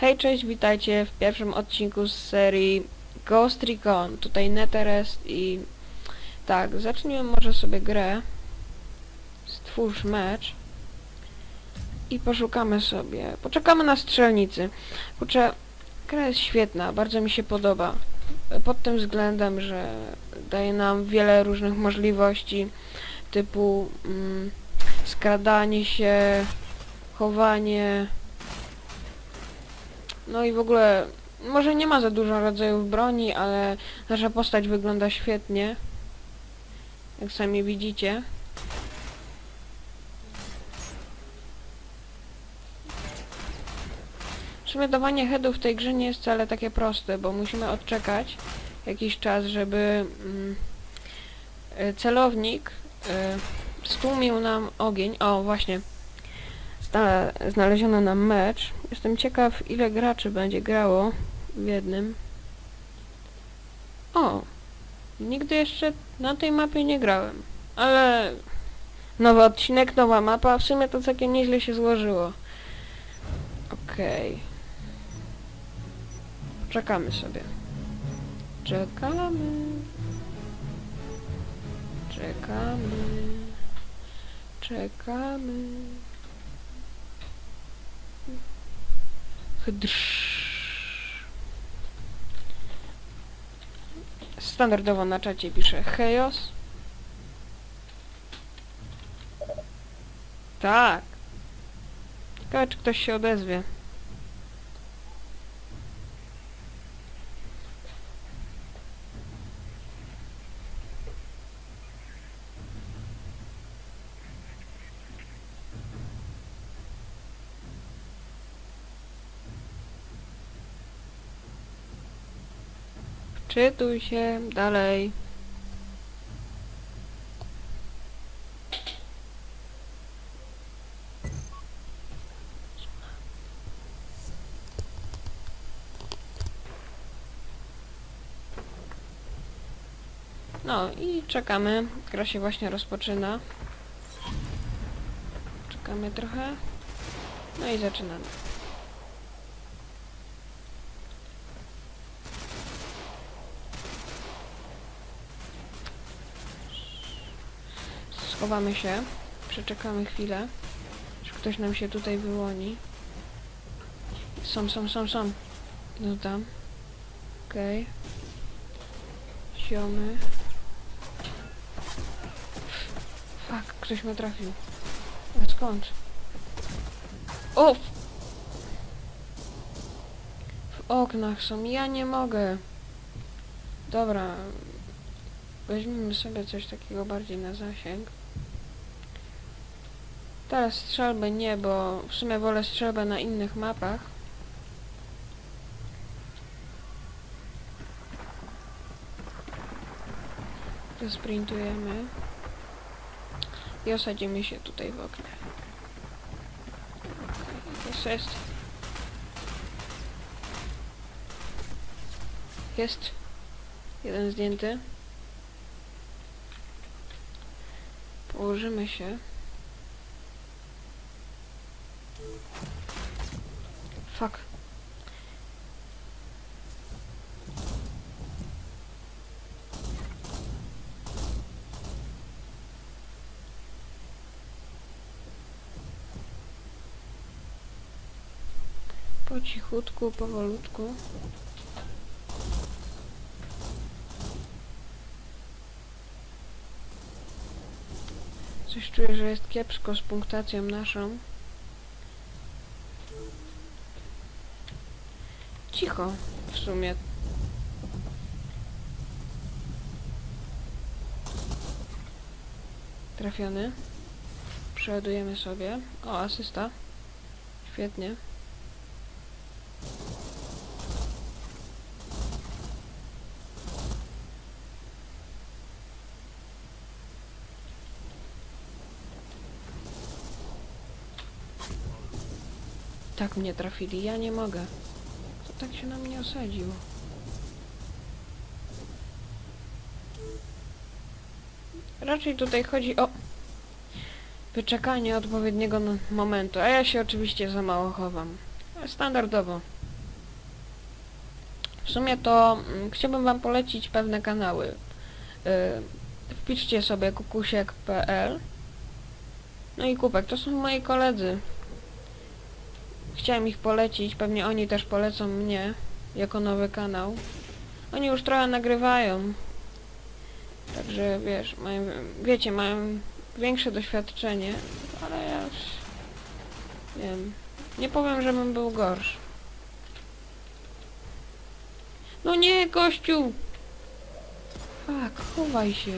Hej, cześć, witajcie w pierwszym odcinku z serii Ghost Recon. Tutaj Netherest i... Tak, zacznijmy może sobie grę. Stwórz mecz. I poszukamy sobie. Poczekamy na strzelnicy. Kurczę, gra jest świetna, bardzo mi się podoba. Pod tym względem, że daje nam wiele różnych możliwości, typu mm, skradanie się, chowanie, no i w ogóle, może nie ma za dużo rodzajów broni, ale nasza postać wygląda świetnie. Jak sami widzicie. Dawanie headów w tej grze nie jest wcale takie proste, bo musimy odczekać jakiś czas, żeby mm, celownik e, stłumił nam ogień. O, właśnie. Zna znaleziono nam mecz. Jestem ciekaw, ile graczy będzie grało w jednym. O! Nigdy jeszcze na tej mapie nie grałem. Ale... Nowy odcinek, nowa mapa. W sumie to całkiem nieźle się złożyło. Okej. Czekamy sobie. Czekamy. Czekamy. Czekamy. Standardowo na czacie pisze Chaos. Tak. Ciekawe, czy ktoś się odezwie. Czytuj się dalej. No i czekamy. Gra się właśnie rozpoczyna. Czekamy trochę. No i zaczynamy. Schowamy się. Przeczekamy chwilę. Aż ktoś nam się tutaj wyłoni. Są, są, są, są. No tam. Okej. Okay. Siomy. Fuck, ktoś mnie trafił. A skąd? O! W oknach są. Ja nie mogę. Dobra. Weźmiemy sobie coś takiego bardziej na zasięg. Teraz strzelbę nie, bo w sumie wolę strzelbę na innych mapach. Sprintujemy. I osadzimy się tutaj w oknie. Jest, jest. Jest. Jeden zdjęty. Położymy się. Fuck. Po cichutku, powolutku. Coś czuję, że jest kiepsko z punktacją naszą. Cicho w sumie. Trafiony. Przeładujemy sobie. O, asysta. Świetnie. Tak mnie trafili, ja nie mogę. Tak się na mnie osadził. Raczej tutaj chodzi o wyczekanie odpowiedniego momentu, a ja się oczywiście za mało chowam. Standardowo. W sumie to mm, chciałbym wam polecić pewne kanały. Yy, wpiszcie sobie kukusiek.pl No i Kupek, to są moi koledzy. Chciałem ich polecić, pewnie oni też polecą mnie jako nowy kanał. Oni już trochę nagrywają. Także wiesz, mają, wiecie, mają większe doświadczenie, ale ja już wiem. Nie powiem, żebym był gorszy. No nie, gościu! Tak, chowaj się.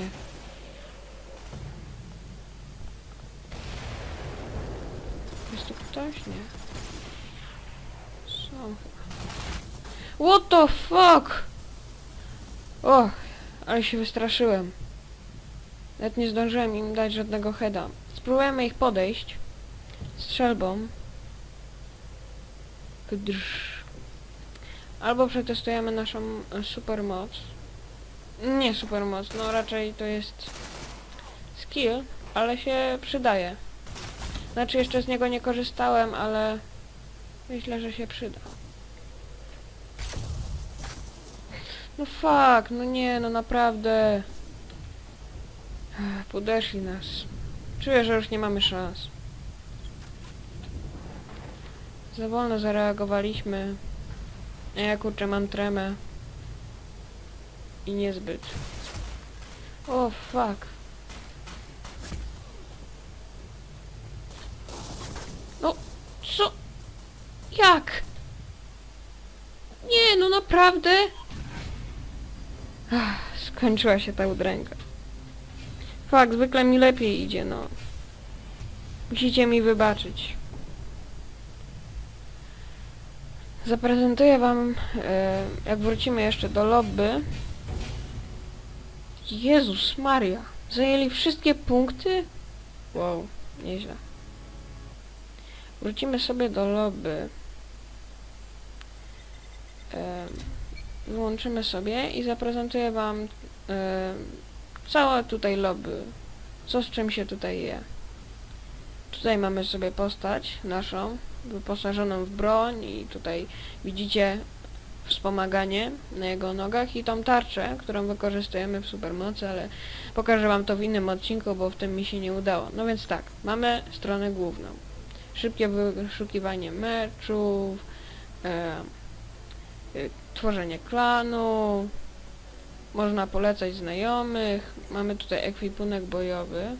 Jest tu ktoś? Nie. What the fuck? Och, ale się wystraszyłem. Nawet nie zdążyłem im dać żadnego heada. Spróbujemy ich podejść. Strzelbą. Albo przetestujemy naszą e, supermoc. Nie supermoc, no raczej to jest skill, ale się przydaje. Znaczy jeszcze z niego nie korzystałem, ale myślę, że się przyda. No fuck, no nie, no naprawdę. Podeszli nas. Czuję, że już nie mamy szans. Za wolno zareagowaliśmy. A ja kurczę mam tremę. I niezbyt. O fuck. No, co? Jak? Nie, no naprawdę? Ach, skończyła się ta udręka. Fak, zwykle mi lepiej idzie, no. Musicie mi wybaczyć. Zaprezentuję wam, e, jak wrócimy jeszcze do lobby. Jezus Maria, zajęli wszystkie punkty? Wow, nieźle. Wrócimy sobie do lobby. Wyłączymy sobie i zaprezentuję wam całe tutaj lobby. Co z czym się tutaj je. Tutaj mamy sobie postać naszą, wyposażoną w broń i tutaj widzicie wspomaganie na jego nogach i tą tarczę, którą wykorzystujemy w supermocy, ale pokażę wam to w innym odcinku, bo w tym mi się nie udało. No więc tak, mamy stronę główną. Szybkie wyszukiwanie meczów, e, tworzenie klanu, można polecać znajomych, mamy tutaj ekwipunek bojowy.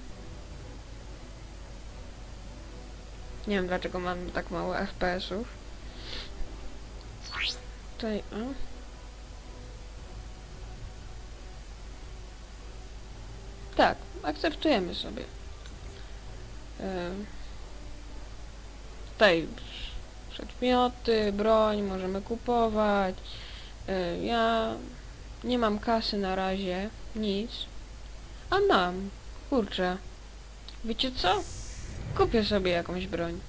Nie wiem dlaczego mam tak mało FPS-ów. Tutaj, o. Tak, akceptujemy sobie. E, tutaj przedmioty, broń możemy kupować. E, ja nie mam kasy na razie, nic. A mam, kurczę. Wiecie co? Kupię sobie jakąś broń.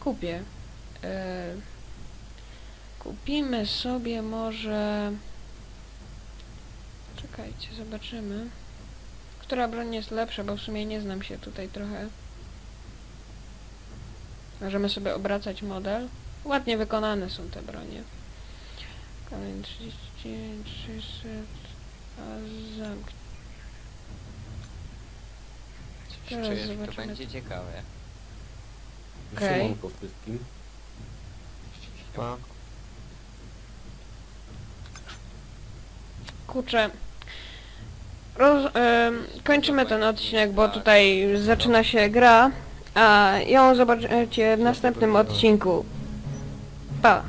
Kupię. E, kupimy sobie może... Czekajcie, zobaczymy. Która broń jest lepsza, bo w sumie nie znam się tutaj trochę. Możemy sobie obracać model. Ładnie wykonane są te bronie. Kamień 39, 600, a zamk. Teraz to zobaczymy. będzie ciekawe. Okej. Siemanko wszystkim. Kurczę. Roz, em, kończymy ten odcinek, bo tutaj zaczyna się gra, a ją zobaczycie w następnym odcinku. Pa!